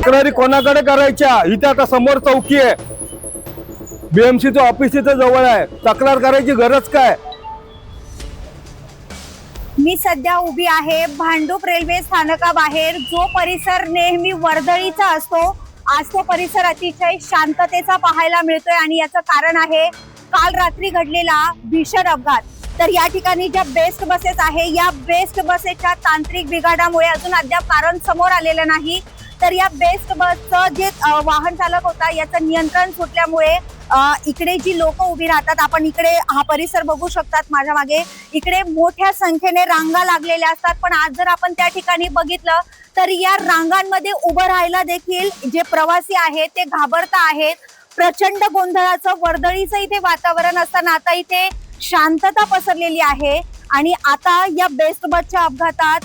तक्रारी कोणाकडे करायच्या? इथे आता समोर चौकी आहे. बीएमसीचं ऑफिस इथं जवळ आहे. तक्रार करायची गरज काय? मी सध्या उभी आहे भांडूप रेल्वे स्थानकाबाहेर. जो परिसर नेहमी वर्दळीचा असतो आज तो परिसर अतिशय शांततेचा पाहायला मिळतोय आणि याचं कारण आहे काल रात्री घडलेला भीषण अपघात. तर या ठिकाणी ज्या बेस्ट बसेस आहे या बेस्ट बसेसच्या तांत्रिक बिघाडामुळे अजून अद्याप कारण समोर आलेलं नाही. तर या बेस्ट बसचं जे वाहन चालक होता याचं नियंत्रण सुटल्यामुळे इकडे जी लोक उभी राहतात आपण इकडे हा परिसर बघू शकतात माझ्या मागे. इकडे मोठ्या संख्येने रांगा लागलेल्या असतात पण आज जर आपण त्या ठिकाणी बघितलं तर या रांगांमध्ये उभं राहायला देखील जे प्रवासी आहेत ते घाबरता आहेत. प्रचंड गोंधळाचं वर्दळीचं इथे वातावरण असताना आता इथे शांतता पसरलेली आहे. आणि आता या बेस्ट बसच्या अपघातात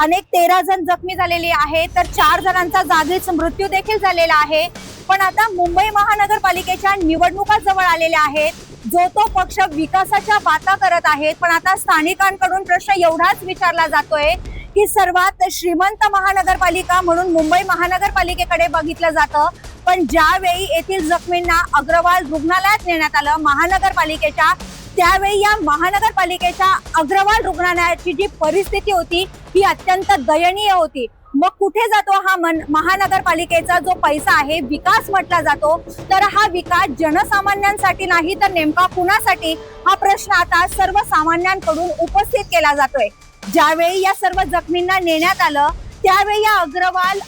अनेक तेरा जण जखमी झालेले आहेत तर चार जणांचा जागीच मृत्यू देखील झालेला आहे. पण आता मुंबई महानगरपालिकेच्या निवडणुका जवळ आलेल्या आहेत. जो तो पक्ष विकासाच्या बाता करत आहेत पण आता स्थानिकांकडून प्रश्न एवढाच विचारला जातोय की सर्वात श्रीमंत महानगरपालिका म्हणून मुंबई महानगरपालिकेकडे बघितलं जातं. पण ज्यावेळी येथील जखमींना अग्रवाल रुग्णालयात नेण्यात आलं महानगरपालिकेच्या त्यावेळी या महानगरपालिकेच्या अग्रवाल रुग्णालयाची जी परिस्थिती होती ही अत्यंत दयनीय होती. मग कुठे जातो हा मन महानगरपालिकेचा जो पैसा आहे विकास म्हटला जातो तर हा विकास जनसामान्यांसाठी नाही तर नेमका कुणासाठी? हा प्रश्न आता सर्वसामान्यांकडून उपस्थित केला जातोय. ज्यावेळी या सर्व जखमींना नेण्यात आलं त्यावेळी या अग्रवाल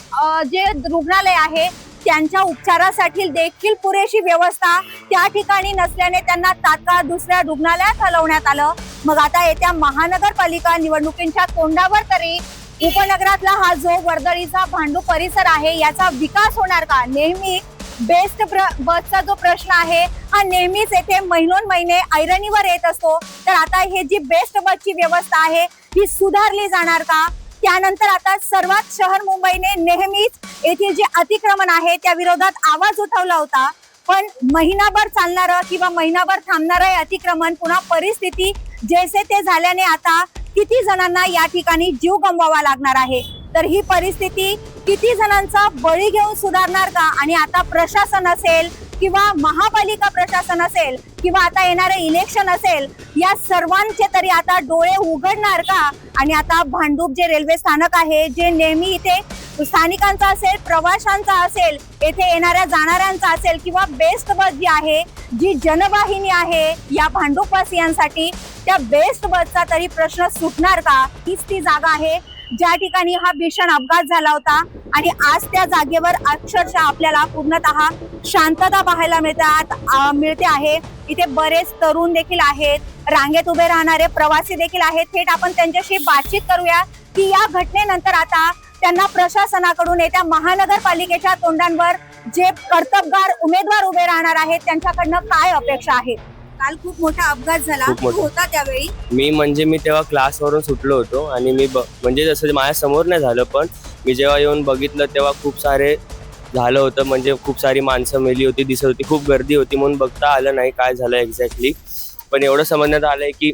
जे रुग्णालय आहे त्यांच्या उपचारासाठी देखील पुरेशी व्यवस्था त्या ठिकाणी नसल्याने त्यांना तात्काळ दुसऱ्या रुग्णालयात हलवण्यात आलं. मग आता येत्या महानगरपालिका निवडणुकींच्या तोंडावर तरी उपनगरातला हा जो वर्दळीचा भांडू परिसर आहे याचा विकास होणार का? नेहमी बेस्ट बसचा जो प्रश्न आहे हा नेहमीच येथे महिनोन महिने ऐरणीवर येत असतो. तर आता हे जी बेस्ट बसची व्यवस्था आहे ही सुधारली जाणार का? त्यानंतर आता सर्वात शहर मुंबईने नेहमीच येथील जे अतिक्रमण आहे त्या विरोधात आवाज उठवला होता. पण महिनाभर चालणारं किंवा महिनाभर थांबणारं हे अतिक्रमण पुन्हा परिस्थिती जैसे ते झाल्याने आता किती जणांना या ठिकाणी जीव गमवावा लागणार आहे? तर ही परिस्थिती किती जणांचा बळी घेऊन सुधारणार का? आणि आता प्रशासन असेल किंवा महापालिका प्रशासन असेल किंवा आता येणारे इलेक्शन असेल या सर्वांचे तरी आता डोळे उघडणार का? आणि आता भांडूप जे रेल्वे स्थानक आहे जे नेहमी इथे स्थानिकांचा असेल प्रवाशांचा असेल येथे येणाऱ्या जाणाऱ्यांचा असेल किंवा बेस्ट बस जी आहे जी जनवाहिनी आहे या भांडूपवासियांसाठी त्या बेस्ट बसचा तरी प्रश्न सुटणार का? हीच ती जागा आहे. ज्या ठिकाणी हा भीषण अपघात झाला होता आणि आज त्या जागेवर अक्षरशः आपल्याला पूर्णतः शांतता पाहायला मिळतात मिळते आहे. इथे बरेच तरुण देखील आहेत. रांगेत उभे राहणारे प्रवासी देखील आहेत. थेट आपण त्यांच्याशी बातचीत करूया की या घटनेनंतर आता त्यांना प्रशासनाकडून येत्या महानगरपालिकेच्या तोंडांवर जे कर्तबगार उमेदवार उभे राहणार आहेत त्यांच्याकडनं काय अपेक्षा आहेत काल खूप मोठा अपघात झाला. खूप मोठा. तू होता त्यावेळी. मी म्हणजे मी तेव्हा क्लासवरून सुटलो होतो आणि मी ब म्हणजे जसं माझ्यासमोर नाही झालं पण मी जेव्हा येऊन बघितलं तेव्हा खूप सारे झालं होतं. म्हणजे खूप सारी माणसं मेली होती दिसत होती खूप गर्दी होती म्हणून बघता आलं नाही काय झालं एक्झॅक्टली पण एवढं समजण्यात आलंय की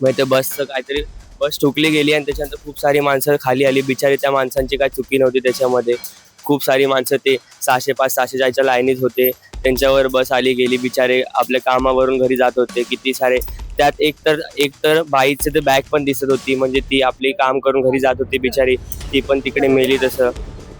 मग ते बसचं काहीतरी बस ठुकली गेली आणि त्याच्यानंतर खूप सारी माणसं खाली आली. बिचारी त्या माणसांची काय चुकी नव्हती त्याच्यामध्ये. खूप सारी माणसं ते सहाशे पाच सहाशे जायच्या लाईनीत होते. त्यांच्यावर बस आली गेली बिचारे आपल्या कामावरून घरी जात होते. किती सारे त्यात एक तर एक तर बाईचं ते बॅग पण दिसत होती. म्हणजे ती आपली काम करून घरी जात होती बिचारी. ती पण तिकडे मेली तसं.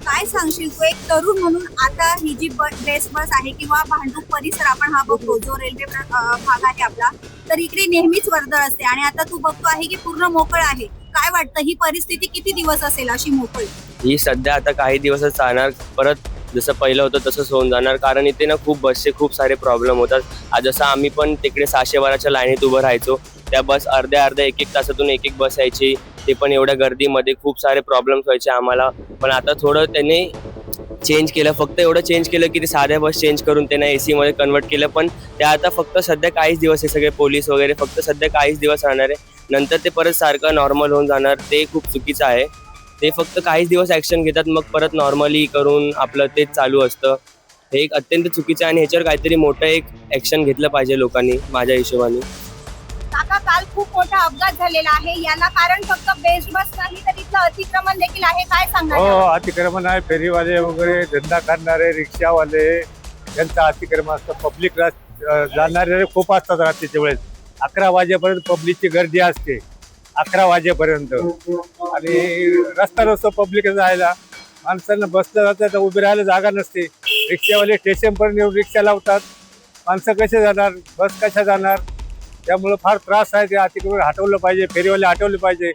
काय सांगशील तू? एक तरुण म्हणून आता ही जी बेस्ट बस आहे किंवा भांडूप परिसर आपण हा बघतो जो रेल्वे भाग आहे आपला तर इकडे नेहमीच वर्दळ असते. आणि आता तू बघतो आहे की पूर्ण मोकळ आहे. काय वाटतं? ही परिस्थिती किती दिवस असेल अशी मोकळी? ही सध्या आता काही दिवसच चालणार. परत जसं पहिलं होतं तसंच होऊन जाणार. कारण इथे ना खूप बसचे खूप सारे प्रॉब्लेम होतात. जसं आम्ही पण तिकडे सहाशे बाराच्या लाईनीत उभं राहायचो. त्या बस अर्ध्या अर्ध्या एक एक तासातून एक एक बस यायची. ते पण एवढ्या गर्दीमध्ये खूप सारे प्रॉब्लेम्स व्हायचे आम्हाला. पण आता थोडं त्यांनी चेंज केलं. फक्त एवढं चेंज केलं की ते साध्या बस चेंज करून त्यांना ए सीमध्ये कन्वर्ट केलं. पण ते आता फक्त सध्या काहीच दिवस हे सगळे पोलीस वगैरे फक्त सध्या काहीच दिवस राहणार आहे. नंतर ते परत सारखं नॉर्मल होऊन जाणार. ते खूप चुकीचं आहे. ते फक्त काहीच दिवस ॲक्शन घेतात मग परत नॉर्मली करून आपलं तेच चालू असतं. हे एक अत्यंत चुकीचं आहे आणि ह्याच्यावर काहीतरी मोठं एक ॲक्शन घेतलं पाहिजे लोकांनी माझ्या हिशोबाने. काका काल खूप मोठा अपघात झालेला आहे. याला कारण फक्त बेस्ट बस नाही तर इथलं अतिक्रमण देखील आहे. काय सांगणार हो यावर? अतिक्रमण आहे. फेरीवाले वगैरे धंदा करणारे रिक्षावाले यांचं अतिक्रमण असतं. पब्लिक जाणारे खूप असतात रात्रीच्या वेळेस. अकरा वाजेपर्यंत पब्लिकची गर्दी असते. अकरा वाजेपर्यंत. आणि रस्ता रस्ता पब्लिक जायला माणसांना बसलं जातं तर उभे राहायला जागा नसते. रिक्षावाले स्टेशनपर्यंत येऊन रिक्षा लावतात. माणसं कसे जाणार? बस कशा जाणार? त्यामुळं फार त्रास आहे. ते अतिक्रमण हटवलं पाहिजे. फेरीवाले हटवले पाहिजे.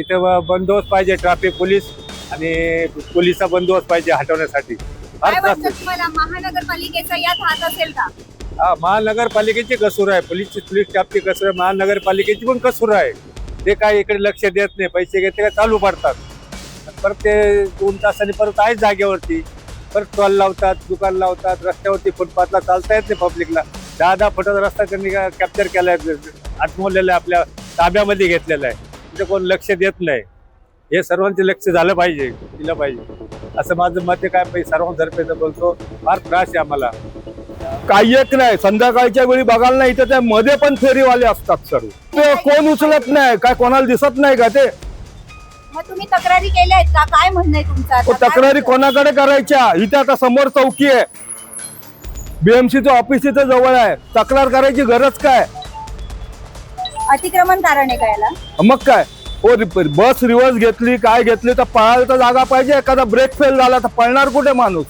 इथं बंदोबस्त पाहिजे ट्रॅफिक पोलीस आणि पोलिसचा बंदोबस्त पाहिजे हटवण्यासाठी. फार त्रास महानगरपालिकेचा यात हात असेल का? हा महानगरपालिकेची कसूर आहे. पोलीसची पोलीस स्टाफची कसूर आहे. महानगरपालिकेची पण कसूर आहे. ते काय इकडे लक्ष देत नाही पैसे घेते काय चालू पडतात. परत ते दोन तासांनी परत आहेच जागेवरती. परत स्टॉल लावतात दुकान लावतात रस्त्यावरती फुटपाथला चालता येत नाही पब्लिकला दहा दहा फुटाचा रस्ता त्यांनी कॅप्चर केला आहे आत्मवलेला आहे आपल्या ताब्यामध्ये घेतलेला आहे. तिथे कोण लक्ष देत नाही. हे सर्वांचे लक्ष झालं पाहिजे दिलं पाहिजे. असं माझं मत आहे काय पाहिजे सर्वांतर्फे बोलतो फार त्रास आहे आम्हाला. काही एक नाही संध्याकाळच्या वेळी बघायला नाही त्या मध्ये पण फेरीवाले असतात सर्व. ते कोण उचलत नाही. काय कोणाला दिसत नाही का ते? मग तुम्ही तक्रारी केल्या आहेत का? काय म्हणणं आहे तुमचं आता? ओ, काय तक्रारी म्हणणं? कोणाकडे करायच्या? इथे आता समोर चौकी आहे. बीएमसीचं ऑफिस इथं जवळ आहे. तक्रार करायची गरज काय? अतिक्रमण कारण आहे का याला? मग काय? हो रि- बस रिव्हर्स घेतली काय घेतली तर पळायला तर जागा पाहिजे. एखादा ब्रेक फेल झाला तर पळणार कुठे माणूस?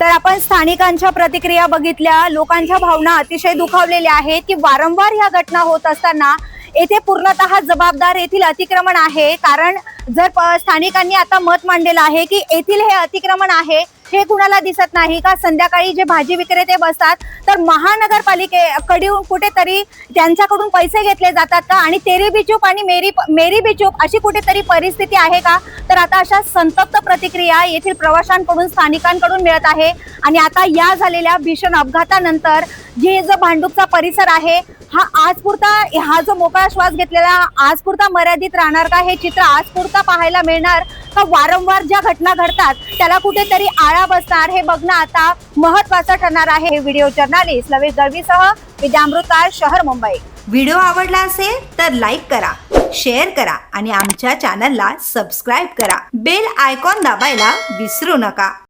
तर आपण स्थानिकांच्या प्रतिक्रिया बघितल्या. लोकांच्या भावना अतिशय दुखावलेल्या आहेत की वारंवार ह्या घटना होत असताना येथे पूर्णतः जबाबदार येथील अतिक्रमण आहे. कारण जर प- स्थानिकांनी आता मत मांडलेलं आहे की येथील हे अतिक्रमण आहे हे कुणाला दिसत नाही का? संध्याकाळी जे भाजी विक्रेते बसतात तर महानगरपालिके कडून कुठेतरी त्यांच्याकडून पैसे घेतले जातात का? आणि तेरी बिचूप आणि मेरी मेरी बिचूप अशी कुठेतरी परिस्थिती आहे का? तर आता अशा संतप्त प्रतिक्रिया येथील प्रवाशांकडून स्थानिकांकडून मिळत आहे. आणि आता या झालेल्या भीषण अपघातानंतर जे जो भांडूपचा परिसर आहे हा आजपुरता हा जो मोकळा श्वास घेतलेला आजपुरता मर्यादित राहणार का? हे चित्र आजपुरता पाहायला मिळणार. का वारंवार ज्या घटना घडतात त्याला कुठेतरी आळा बसणार. हे बघणं आता महत्वाचं ठरणार आहे. व्हिडिओ जर्नालिस्ट लवेश दळवीसह विद्यामृतकार शहर मुंबई. व्हिडिओ आवडला असेल तर लाईक करा शेअर करा आणि आमच्या चॅनलला सबस्क्राईब करा. बेल आयकॉन दाबायला विसरू नका.